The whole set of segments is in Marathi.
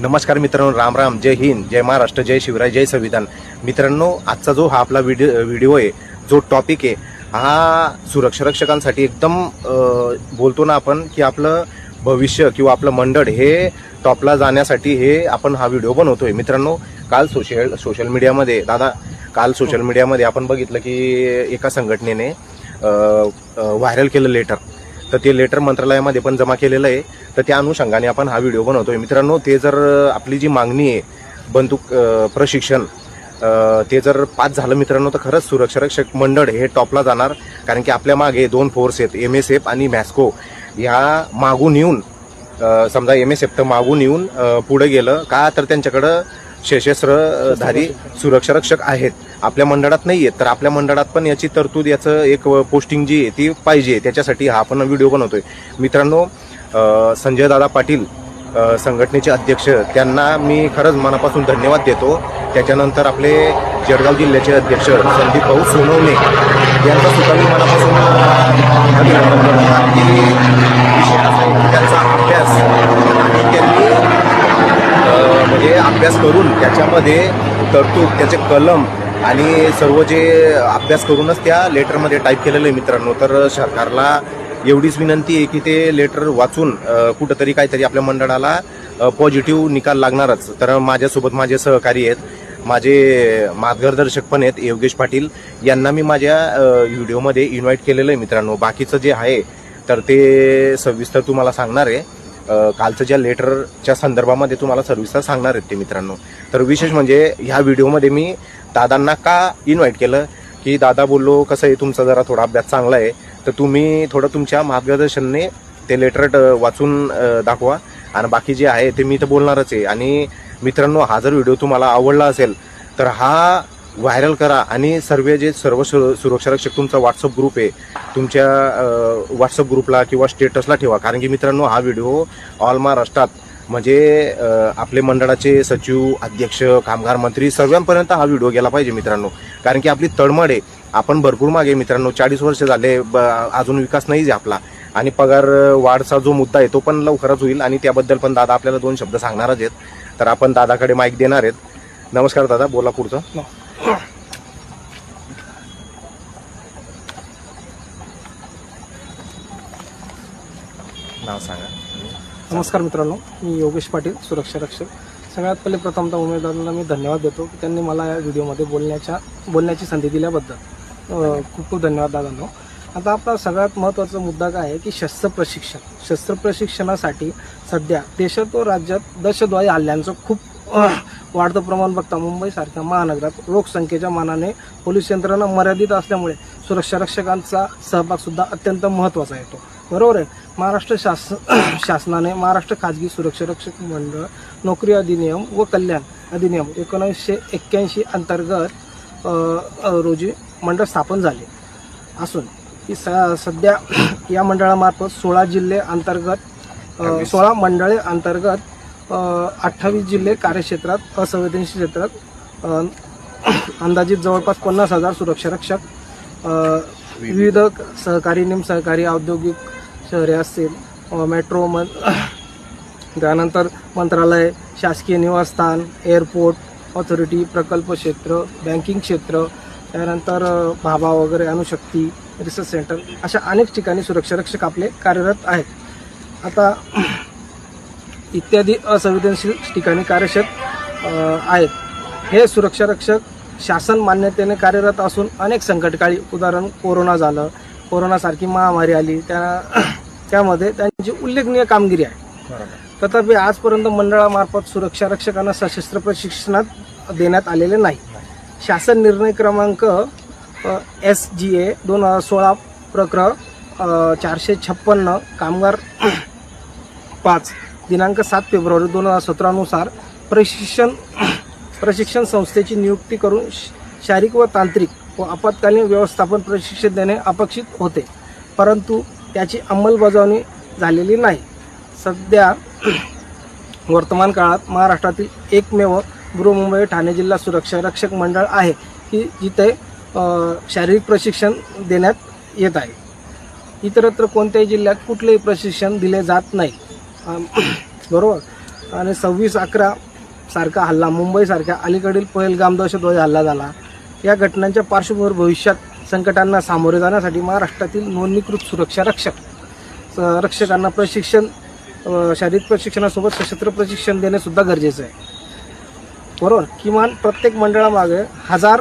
नमस्कार मित्रांनो राम राम जय हिंद जय महाराष्ट्र जय शिवराय जय संविधान. मित्रांनो आजचा जो हा आपला व्हिडिओ व्हिडिओ आहे जो टॉपिक आहे हा सुरक्षा रक्षकांसाठी एकदम बोलतो ना आपण की आपलं भविष्य किंवा आपलं मंडळ हे टॉपला जाण्यासाठी हे आपण हा व्हिडिओ बनवतोय. मित्रांनो काल सोशल सोशल मीडियामध्ये दादा काल सोशल मीडियामध्ये आपण बघितलं की एका संघटनेने व्हायरल केलं लेटर तर ते लेटर मंत्रालयामध्ये पण जमा केलेलं आहे. तर त्या अनुषंगाने आपण हा व्हिडिओ बनवतोय. मित्रांनो ते जर आपली जी मागणी आहे बंदूक प्रशिक्षण ते जर पास झालं मित्रांनो तर खरंच सुरक्षरक्षक मंडळ हे टॉपला जाणार. कारण की आपल्या मागे दोन फोर्स आहेत एम एस एफ आणि मॅस्को ह्या मागून येऊन समजा एम एस एफ तर मागून येऊन पुढे गेलं का तर त्यांच्याकडं सशस्त्रधारी सुरक्षा रक्षक आहेत. आपल्या मंडळात नाही आहेत तर आपल्या मंडळात पण याची तरतूद याचं एक पोस्टिंग जी आहे ती पाहिजे. त्याच्यासाठी हा आपण व्हिडिओ बनवतोय. मित्रांनो संजय दादा पाटील संघटनेचे अध्यक्ष त्यांना मी खरंच मनापासून धन्यवाद देतो. त्याच्यानंतर आपले जळगाव जिल्ह्याचे अध्यक्ष संदीप भाऊ सोनवणे यांचा सुद्धा मी मनापासून करतो की त्यांचा अभ्यास आणि त्यांनी अ, म्हणजे अभ्यास करून त्याच्यामध्ये तरतूद त्याचे कलम आणि सर्व जे अभ्यास करूनच त्या लेटरमध्ये टाईप केलेलं आहे मित्रांनो. तर सरकारला एवढीच विनंती आहे की ते लेटर वाचून कुठंतरी काहीतरी आपल्या मंडळाला पॉझिटिव्ह निकाल लागणारच. तर माझ्यासोबत माझे सहकारी आहेत. माझे मार्गदर्शक पण आहेत योगेश पाटील. यांना मी माझ्या व्हिडिओमध्ये इन्व्हाइट केलेलं आहे मित्रांनो. बाकीचं जे आहे तर ते सविस्तर तुम्हाला सांगणार आहे. कालचं ज्या लेटरच्या संदर्भामध्ये तुम्हाला सर्व्हिसला सांगणार आहेत ते मित्रांनो. तर विशेष म्हणजे ह्या व्हिडिओमध्ये मी दादांना का इन्व्हाइट केलं? की दादा बोललो कसं आहे? तुमचा जरा थोडा अभ्यास चांगला आहे. तर तुम्ही थोडं तुमच्या मार्गदर्शनने ते लेटर वाचून दाखवा. आणि बाकी जे आहे ते मी तर बोलणारच आहे. आणि मित्रांनो हा जर व्हिडिओ तुम्हाला आवडला असेल तर हा व्हायरल करा आणि सर्व जे सर्व सु- सुरक्षा रक्षक तुमचा व्हॉट्सअप ग्रुप आहे तुमच्या व्हॉट्सअप ग्रुपला किंवा स्टेटसला ठेवा. कारण की मित्रांनो हा व्हिडिओ ऑल महाराष्ट्रात म्हणजे आपले मंडळाचे सचिव अध्यक्ष कामगार मंत्री सर्वांपर्यंत हा व्हिडिओ गेला पाहिजे मित्रांनो. कारण की आपली तडमड आहे. आपण भरपूर मागे मित्रांनो. चाळीस वर्ष झाले ब- अजून विकास नाही आहे आपला. आणि पगार वाढचा जो मुद्दा आहे तो पण लवकरच होईल. आणि त्याबद्दल पण दादा आपल्याला दोन शब्द सांगणारच आहेत. तर आपण दादाकडे माईक देणार आहेत. नमस्कार दादा बोला पुढचं. नाव सांगा. नमस्कार मित्रांनो मी योगेश पाटील सुरक्षा रक्षक. सगळ्यात पहिले प्रथमतः उमेदवारांना मी धन्यवाद देतो की त्यांनी मला या व्हिडिओमध्ये बोलण्याच्या बोलण्याची संधी दिल्याबद्दल. खूप खूप धन्यवाद दादांनो. आता आपला सगळ्यात महत्त्वाचा मुद्दा काय आहे की शस्त्र प्रशिक्षण. शस्त्र प्रशिक्षणासाठी सध्या देशात व राज्यात दहशतवादी हल्ल्यांचं खूप वाढतं प्रमाण बघता मुंबईसारख्या महानगरात लोकसंख्येच्या मानाने पोलीस यंत्रणा मर्यादित असल्यामुळे सुरक्षा रक्षकांचा सहभाग सुद्धा अत्यंत महत्त्वाचा येतो. बरोबर आहे. महाराष्ट्र शास शासनाने महाराष्ट्र खाजगी सुरक्षा रक्षक मंडळ नोकरी अधिनियम व कल्याण अधिनियम एकोणीसशे एक्क्याऐंशी अंतर्गत रोजी मंडळ स्थापन झाले. असून ही स- सध्या या मंडळामार्फत सोळा जिल्हे अंतर्गत सोळा मंडळे अंतर्गत अठ्ठावीस जिल्हे कार्यक्षेत्रात असंवेदनशील क्षेत्रात अंदाजित जवळपास पन्नास हजार सुरक्षा रक्षक विविध सहकारी निमसहकारी औद्योगिक शहरे असतील मेट्रो मन त्यानंतर मंत्रालय शासकीय निवासस्थान एअरपोर्ट ऑथॉरिटी प्रकल्प क्षेत्र बँकिंग क्षेत्र त्यानंतर भाभा वगैरे अणुशक्ती रिसर्च सेंटर अशा अनेक ठिकाणी सुरक्षा रक्षक आपले कार्यरत आहेत. आता इत्यादी असंवेदनशील ठिकाणी कार्यरत आहेत. हे सुरक्षा रक्षक शासन मान्यतेने कार्यरत असून अनेक संकटकाळी उदाहरण कोरोना झालं कोरोनासारखी महामारी आली त्या त्यामध्ये त्यांची उल्लेखनीय कामगिरी आहे. तथापि आजपर्यंत मंडळामार्फत सुरक्षा रक्षकांना सशस्त्र प्रशिक्षणात देण्यात आलेले नाही. शासन निर्णय क्रमांक एस जी ए दोन हजार सोळा प्रकरण अ, चारशे छप्पन्न कामगार पाच. दिनांक सात फेब्रुवारी दोन हजार सतरानुसार प्रशिक्षण प्रशिक्षण संस्थेची नियुक्ती करून श- शारीरिक व तांत्रिक व आपत्कालीन व्यवस्थापन प्रशिक्षण देणे अपेक्षित होते. परंतु त्याची अंमलबजावणी झालेली नाही. सध्या वर्तमान काळात महाराष्ट्रातील एकमेव बृहमुंबई ठाणे जिल्हा सुरक्षा रक्षक मंडळ आहे की जिथे शारीरिक प्रशिक्षण देण्यात येत आहे. इतरत्र कोणत्याही जिल्ह्यात कुठलेही प्रशिक्षण दिले जात नाही. बरोबर. आणि सव्वीस अकरा सारखा हल्ला मुंबईसारख्या अलीकडील पहिलगाम दहशतवादी हल्ला झाला. या घटनांच्या पार्श्वभूमीवर भविष्यात संकटांना सामोरे जाण्यासाठी महाराष्ट्रातील नोंदणीकृत सुरक्षा रक्षक स- रक्षकांना प्रशिक्षण शारीरिक प्रशिक्षणासोबत सशस्त्र प्रशिक्षण देणेसुद्धा गरजेचं आहे. बरोबर. किमान प्रत्येक मंडळामागे हजार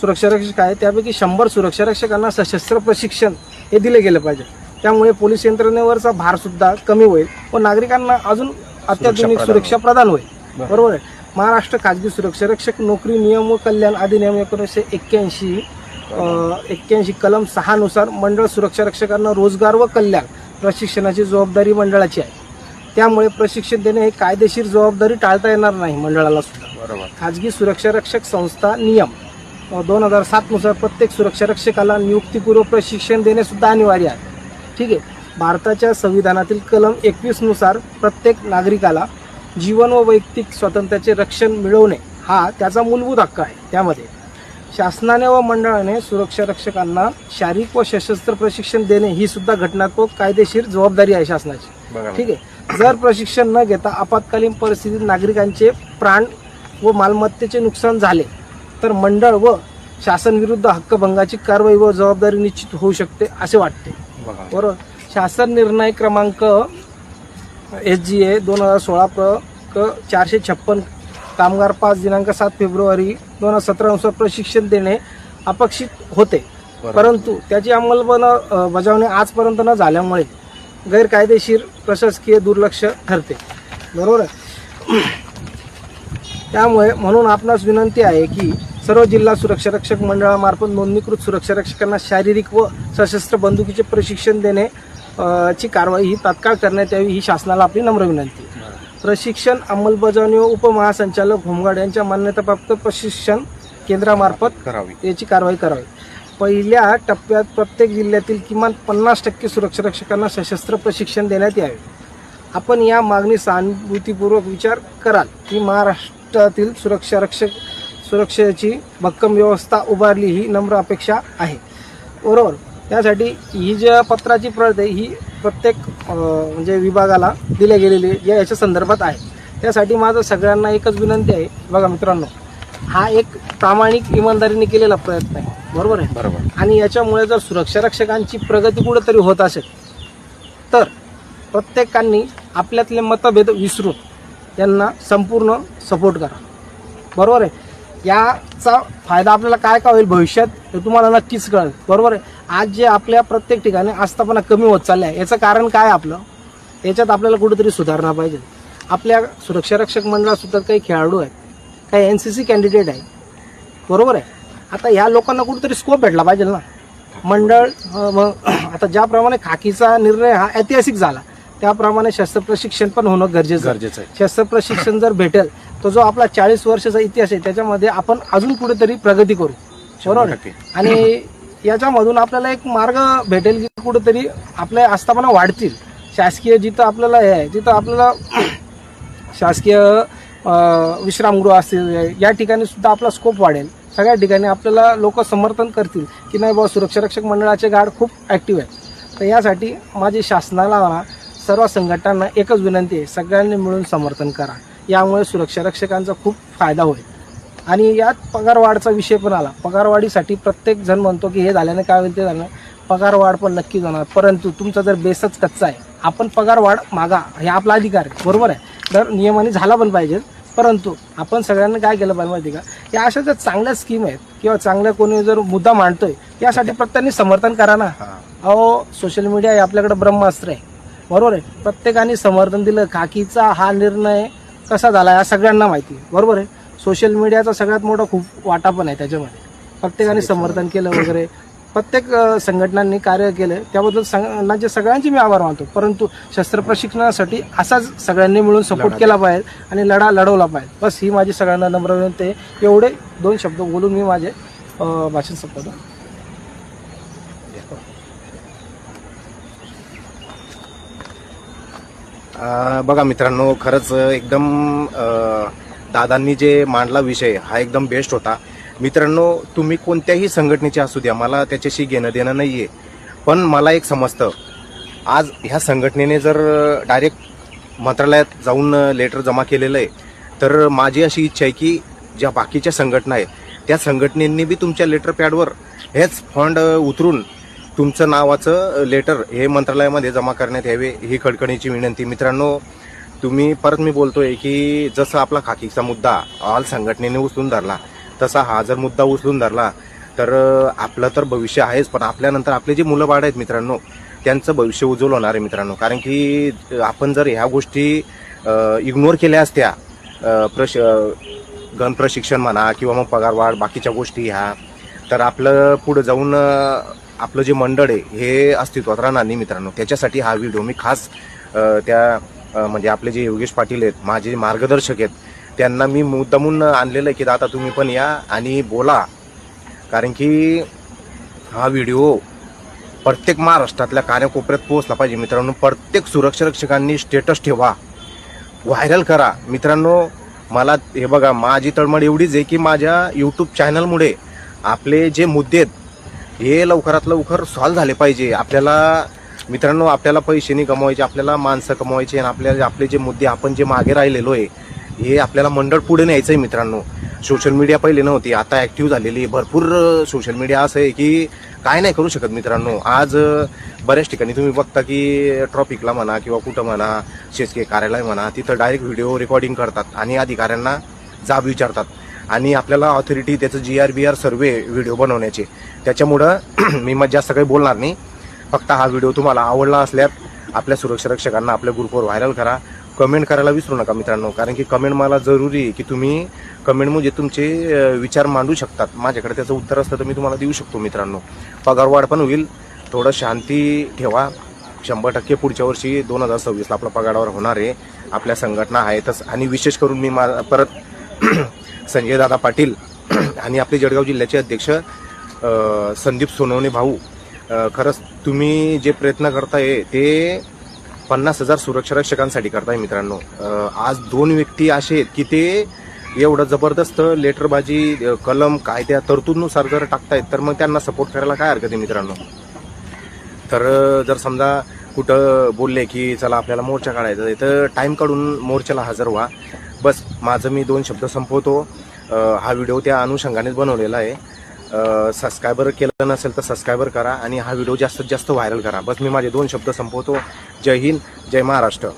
सुरक्षारक्षक आहे त्यापैकी शंभर सुरक्षा रक्षकांना सशस्त्र प्रशिक्षण हे दिले गेले पाहिजे. त्यामुळे पोलीस यंत्रणेवरचा भार सुद्धा कमी होईल व नागरिकांना अजून अत्याधुनिक सुरक्षा प्रदान होईल. बरं. बरोबर आहे. महाराष्ट्र खाजगी सुरक्षा रक्षक नोकरी नियम व कल्याण अधिनियम एकोणीसशे एक्क्याऐंशी एक्क्याऐंशी कलम सहानुसार मंडळ सुरक्षा रक्षकांना रोजगार व कल्याण प्रशिक्षणाची जबाबदारी मंडळाची आहे. त्यामुळे प्रशिक्षण देणे हे कायदेशीर जबाबदारी टाळता येणार नाही मंडळाला सुद्धा. बरोबर. खाजगी सुरक्षा रक्षक संस्था नियम दोन हजार सातनुसार प्रत्येक सुरक्षा रक्षकाला नियुक्तीपूर्व प्रशिक्षण देणे सुद्धा अनिवार्य आहे. ठीक आहे. भारताच्या संविधानातील कलम एकवीसनुसार प्रत्येक नागरिकाला जीवन व वैयक्तिक स्वातंत्र्याचे रक्षण मिळवणे हा त्याचा मूलभूत हक्क आहे. त्यामध्ये शासनाने व मंडळाने सुरक्षा रक्षकांना शारीरिक व सशस्त्र प्रशिक्षण देणे ही सुद्धा घटनात्मक कायदेशीर जबाबदारी आहे शासनाची. ठीक आहे. जर प्रशिक्षण न घेता आपत्कालीन परिस्थितीत नागरिकांचे प्राण व मालमत्तेचे नुकसान झाले तर मंडळ व शासन विरुद्ध हक्कभंगाची कारवाई व जबाबदारी निश्चित होऊ शकते असे वाटते. बघा. बरोबर शासन निर्णय क्रमांक एस जी ए दोन हजार सोळा प्र क चारशे छप्पन कामगार पाच दिनांक सात फेब्रुवारी दोन हजार सतरानुसार प्रशिक्षण देणे अपेक्षित होते. परंतु त्याची अंमलबजावणी बजावणी आजपर्यंत न झाल्यामुळे गैरकायदेशीर प्रशासकीय दुर्लक्ष ठरते. बरोबर? आहे त्यामुळे म्हणून आपणास विनंती आहे की सर्व जिल्हा सुरक्षा रक्षक मंडळामार्फत नोंदणीकृत सुरक्षा रक्षकांना शारीरिक व सशस्त्र बंदुकीचे प्रशिक्षण देणे ची कारवाई ही तात्काळ करण्यात यावी ही शासनाला आपली नम्र विनंती. प्रशिक्षण अंमलबजावणी व उपमहासंचालक होमगार्ड यांच्या मान्यताप्राप्त प्रशिक्षण केंद्रामार्फत करावी. याची कारवाई करावी. पहिल्या टप्प्यात प्रत्येक जिल्ह्यातील किमान पन्नास टक्के सुरक्षा रक्षकांना सशस्त्र प्रशिक्षण देण्यात यावे. आपण या मागणी सहानुभूतीपूर्वक विचार कराल की महाराष्ट्रातील सुरक्षा रक्षक सुरक्षेची भक्कम व्यवस्था उभारली ही नम्र अपेक्षा आहे. बरोबर? त्यासाठी ही ज्या पत्राची प्रत आहे ही प्रत्येक म्हणजे विभागाला दिल्या गेलेली या याच्या संदर्भात आहे. त्यासाठी माझं सगळ्यांना एकच विनंती आहे. बघा मित्रांनो हा एक प्रामाणिक इमानदारीने केलेला प्रयत्न आहे. बरोबर आहे? बरोबर. आणि याच्यामुळे जर सुरक्षा रक्षकांची प्रगती कुठेतरी होत असेल तर प्रत्येकांनी आपल्यातले मतभेद विसरून त्यांना संपूर्ण सपोर्ट करा. बरोबर आहे? याचा फायदा आपल्याला काय काय होईल भविष्यात हे तुम्हाला नक्कीच कळेल. बरोबर आहे? आज जे आपल्या प्रत्येक ठिकाणी आस्थापना कमी होत चालल्या आहे याचं कारण काय आपलं? याच्यात आपल्याला कुठेतरी सुधारणा पाहिजे. आपल्या सुरक्षा रक्षक मंडळात सुद्धा काही खेळाडू आहेत काही एन सी सी कॅन्डिडेट आहेत. बरोबर आहे? आता ह्या लोकांना कुठेतरी स्कोप भेटला पाहिजे ना. मंडळ आता ज्याप्रमाणे खाकीचा निर्णय हा ऐतिहासिक झाला त्याप्रमाणे शस्त्र प्रशिक्षण पण होणं गरजेचं आहे. गरजेचं आहे. शस्त्र प्रशिक्षण जर भेटेल तो जो आपला चाळीस वर्षाचा इतिहास आहे त्याच्यामध्ये आपण अजून कुठेतरी प्रगती करू. बरोबर. आणि याच्यामधून आपल्याला एक मार्ग भेटेल की कुठेतरी आपल्या आस्थापना वाढतील. शासकीय जिथं आपल्याला हे आहे तिथं आपल्याला शासकीय विश्रामगृह असतील या ठिकाणी सुद्धा आपला स्कोप वाढेल. सगळ्या ठिकाणी आपल्याला लोक समर्थन करतील की नाही बाबा सुरक्षा रक्षक मंडळाचे गार्ड खूप ॲक्टिव्ह आहेत. तर यासाठी माझी शासनाला म्हणा सर्व संघटनांना एकच विनंती आहे सगळ्यांनी मिळून समर्थन करा. यामुळे सुरक्षा रक्षकांचा खूप फायदा होईल. आणि यात पगारवाढचा विषय पण आला. पगारवाढीसाठी प्रत्येक जण म्हणतो की हे झाल्याने काय होईल ते झालं पगारवाढ पण नक्की होणार. परंतु तुमचा जर बेसच कच्चा आहे आपण पगारवाढ मागा हे आपला अधिकार आहे. बरोबर आहे? तर नियमाने झाला पण पाहिजे. परंतु आपण सगळ्यांनी काय केलं पाहिजे माहिती का? या अशा ज्या चांगल्या स्कीम आहेत किंवा चांगल्या कोणी जर मुद्दा मांडतोय यासाठी प्रत्येकाने समर्थन करा ना. अहो सोशल मीडिया हे आपल्याकडे ब्रह्मास्त्र आहे. बरोबर आहे? प्रत्येकाने समर्थन दिलं. खाकीचा हा निर्णय कसा झाला या सगळ्यांना माहिती आहे. बरोबर आहे? सोशल मीडियाचा सगळ्यात मोठा खूप वाटा पण आहे त्याच्यामध्ये. प्रत्येकाने समर्थन केलं वगैरे. प्रत्येक संघटनांनी कार्य केलं. त्याबद्दल संघटनांचे सगळ्यांचे मी आभार मानतो. परंतु शस्त्र प्रशिक्षणासाठी असाच सगळ्यांनी मिळून सपोर्ट केला पाहिजे आणि लढा लढवला पाहिजे. बस ही माझी सगळ्यांना नम्र विनंती आहे. एवढे दोन शब्द बोलून मी माझे भाषण संपवतो. बघा मित्रांनो खरंच एकदम दादांनी जे मांडला विषय हा एकदम बेस्ट होता. मित्रांनो तुम्ही कोणत्याही संघटनेचे असू द्या मला त्याच्याशी घेणं देणं नाही आहे पण मला एक समजतं आज ह्या संघटनेने जर डायरेक्ट मंत्रालयात जाऊन लेटर जमा केलेलं आहे तर माझी अशी इच्छा आहे की ज्या बाकीच्या संघटना आहेत त्या संघटनेंनी बी तुमच्या लेटर पॅडवर हेच फंड उतरून तुमचं नावाचं लेटर हे मंत्रालयामध्ये जमा करण्यात यावे ही खडखडीची विनंती. मित्रांनो तुम्ही परत मी बोलतोय की जसं आपला खाकीचा मुद्दा ऑल संघटनेने उचलून धरला तसा हा जर मुद्दा उचलून धरला तर आपलं तर भविष्य आहेच पण आपल्यानंतर आपले जे मुलं बाळ आहेत मित्रांनो त्यांचं भविष्य उज्ज्वल होणार आहे मित्रांनो. कारण की आपण जर ह्या गोष्टी इग्नोर केल्या असत्या प्रश गण प्रशिक्षण म्हणा किंवा मग पगारवाढ बाकीच्या गोष्टी ह्या तर आपलं पुढं जाऊन आपलं जे मंडळ आहे हे अस्तित्वात राहणार नाही मित्रांनो. त्याच्यासाठी हा व्हिडिओ मी खास त्या म्हणजे आपले जे योगेश पाटील आहेत माझे मार्गदर्शक आहेत त्यांना मी मुद्दामून आणलेलं आहे की दादा तुम्ही पण या आणि बोला. कारण की हा व्हिडिओ प्रत्येक महाराष्ट्रातल्या कानाकोपऱ्यात पोहोचला पाहिजे मित्रांनो. प्रत्येक सुरक्षा रक्षकांनी स्टेटस ठेवा. व्हायरल करा. मित्रांनो मला हे बघा माझी तळमळ एवढीच आहे की माझ्या यूट्यूब चॅनलमुळे आपले जे मुद्दे आहेत हे लवकरात लवकर सॉल्व्ह झाले पाहिजे. आपल्याला मित्रांनो आपल्याला पैसे नाही कमवायचे आपल्याला माणसं कमवायचे आणि आपल्याला आपले जे मुद्दे आपण जे मागे राहिलेलो आहे हे आपल्याला मंडळ पुढे न्यायचं आहे मित्रांनो. सोशल मीडिया पहिले नव्हती आता ॲक्टिव्ह झालेली आहे. भरपूर सोशल मीडिया असं आहे की काय नाही करू शकत मित्रांनो. आज बऱ्याच ठिकाणी तुम्ही बघता की ट्रॉफिकला म्हणा किंवा कुठं म्हणा शेतकरी कार्यालय म्हणा तिथं डायरेक्ट व्हिडिओ रेकॉर्डिंग करतात आणि अधिकाऱ्यांना जाब विचारतात. आणि आपल्याला ऑथॉरिटी त्याचं G R B R survey video बनवण्याचे. त्याच्यामुळं मी मग जास्त काही बोलणार नाही. फक्त हा व्हिडिओ तुम्हाला आवडला असल्यास आपल्या सुरक्षा रक्षकांना आपल्या ग्रुपवर व्हायरल करा. कमेंट करायला विसरू नका मित्रांनो कारण की कमेंट मला जरुरी आहे की तुम्ही कमेंट म्हणजे तुमचे विचार मांडू शकतात. माझ्याकडे त्याचं उत्तर असतं तर मी तुम्हाला देऊ शकतो मित्रांनो. पगारवाढ पण होईल. थोडं शांती ठेवा. शंभर टक्के पुढच्या वर्षी दोन हजार सव्वीसला आपला पगारावर होणार आहे. आपल्या संघटना आहेतच. आणि विशेष करून मी मा परत संजय दादा पाटील आणि आपले जळगाव जिल्ह्याचे अध्यक्ष संदीप सोनवणे भाऊ खरंच तुम्ही जे प्रयत्न करताय ते पन्नास हजार सुरक्षा रक्षकांसाठी करताय मित्रांनो. आज दोन व्यक्ती असे आहेत की ते एवढं जबरदस्त लेटरबाजी कलम कायद्या तरतूदनुसार जर टाकतायत तर मग त्यांना सपोर्ट करायला काय हरकत आहे मित्रांनो? तर जर समजा कुठं बोलले की चला आपल्याला मोर्चा काढायचा आहे तर टाईम काढून मोर्चाला हजर व्हा. बस माझं मी दोन शब्द संपवतो. हा व्हिडिओ त्या अनुषंगानेच बनवलेला आहे. सबस्क्रायबर केलं नसेल तर सबस्क्रायबर करा आणि हा व्हिडिओ जास्तीत जास्त व्हायरल करा. बस मी माझे दोन शब्द संपवतो. जय हिंद जय महाराष्ट्र.